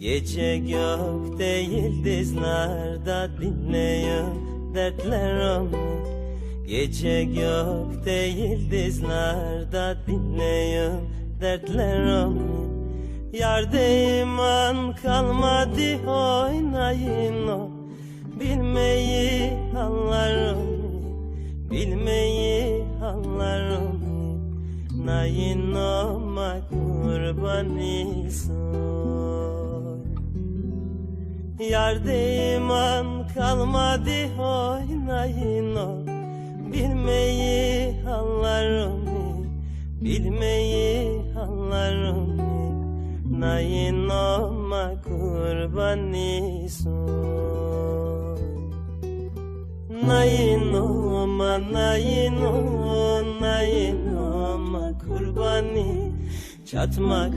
Gece gökte yıldızlarda dinleyin dertlerimi Gece gökte yıldızlarda dinleyin dertlerimi Yar iman kalmadı oynayın o. Bilmeyi anlarım Bilmeyi anlarım Nayin olma kurbanıysan Yar iman kalmadı oynayın o. Bilmeyi anlarım Bilmeyi anlarım Nayin olma kurbanıysan Nayin olma, nayin olma, nayin olma kurbanı Çatmak